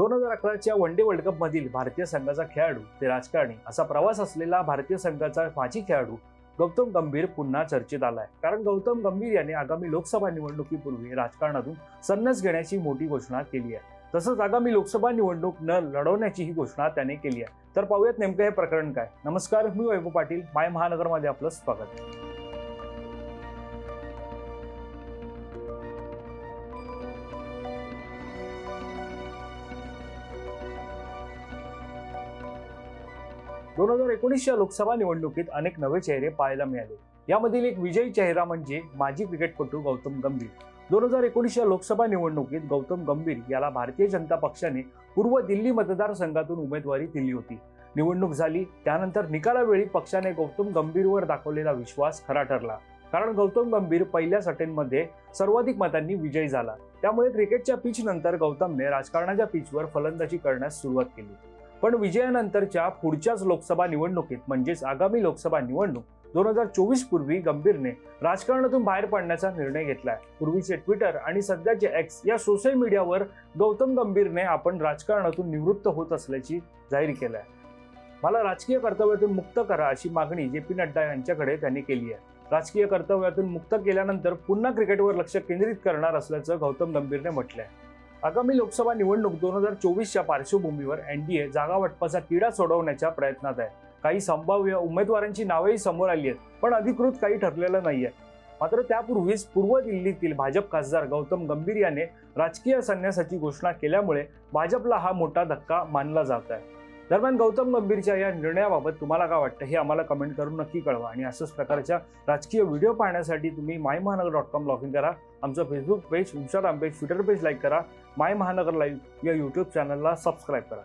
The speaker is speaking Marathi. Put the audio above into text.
दोन हजार अकराच्या वन डे वर्ल्ड कप मधील भारतीय संघाचा खेळाडू ते राजकारणी असा प्रवास असलेला भारतीय संघाचा माजी खेळाडू गौतम गंभीर पुन्हा चर्चेत आलाय. कारण गौतम गंभीर याने आगामी लोकसभा निवडणुकीपूर्वी राजकारणातून संन्यास घेण्याची मोठी घोषणा केली आहे. तसंच आगामी लोकसभा निवडणूक न लढवण्याचीही घोषणा त्याने केली आहे. तर पाहूयात नेमकं हे प्रकरण काय. नमस्कार मी वैभव पाटील. माय महानगरमध्ये आपलं स्वागत. दोन हजार एकोणीसच्या लोकसभा निवडणुकीत अनेक नवे चेहरे पाहायला मिळाले. यामधील एक विजयी चेहरा म्हणजे माजी क्रिकेटपटू गौतम गंभीर. दोन हजार एकोणीसच्या लोकसभा निवडणुकीत गौतम गंभीर याला भारतीय जनता पक्षाने पूर्व दिल्ली मतदारसंघातून उमेदवारी दिली होती. निवडणूक झाली त्यानंतर निकालावेळी पक्षाने गौतम गंभीरवर दाखवलेला विश्वास खरा ठरला. कारण गौतम गंभीर पहिल्या सटेंमध्ये सर्वाधिक मतांनी विजयी झाला. त्यामुळे क्रिकेटच्या पिच नंतर गौतमने राजकारणाच्या पिचवर फलंदाजी करण्यास सुरुवात केली. पण विजयानंतरच्या पुढच्याच लोकसभा निवडणुकीत म्हणजेच आगामी लोकसभा निवडणूक दोन हजार चोवीस पूर्वी गंभीरने राजकारणातून बाहेर पडण्याचा निर्णय घेतलाय. पूर्वीचे ट्विटर आणि सध्याचे एक्स या सोशल मीडियावर गौतम गंभीरने आपण राजकारणातून निवृत्त होत असल्याची जाहीर केलं आहे मला राजकीय कर्तव्यातून मुक्त करा अशी मागणी जे पी नड्डा यांच्याकडे त्यांनी केली आहे. राजकीय कर्तव्यातून मुक्त केल्यानंतर पुन्हा क्रिकेटवर लक्ष केंद्रित करणार असल्याचं गौतम गंभीरने म्हटलंय. आगामी लोकसभा निवडणूक दोन हजार चोवीसच्या पार्श्वभूमीवर एनडीए जागा वाटपाचा किडा सोडवण्याच्या प्रयत्नात आहे. काही संभाव्य उमेदवारांची नावेही समोर आली आहेत पण अधिकृत काही ठरलेलं नाहीये. मात्र त्यापूर्वीच पूर्व दिल्लीतील भाजप खासदार गौतम गंभीर याने राजकीय संन्यासाची घोषणा केल्यामुळे भाजपला हा मोठा धक्का मानला जात आहे. दरम्यान गौतम गंभीरच्या या निर्णयाबाबत तुम्हाला काय वाटतं हे आम्हाला कमेंट करून नक्की कळवा आणि अशाच प्रकारच्या राजकीय व्हिडिओ पाहण्यासाठी तुम्ही माय महानगर डॉट कॉम लॉग इन करा. आमचं Facebook page Instagram page Twitter page like करा. माय महानगर लाईव्ह या यूट्यूब चॅनलला सबस्क्राईब करा.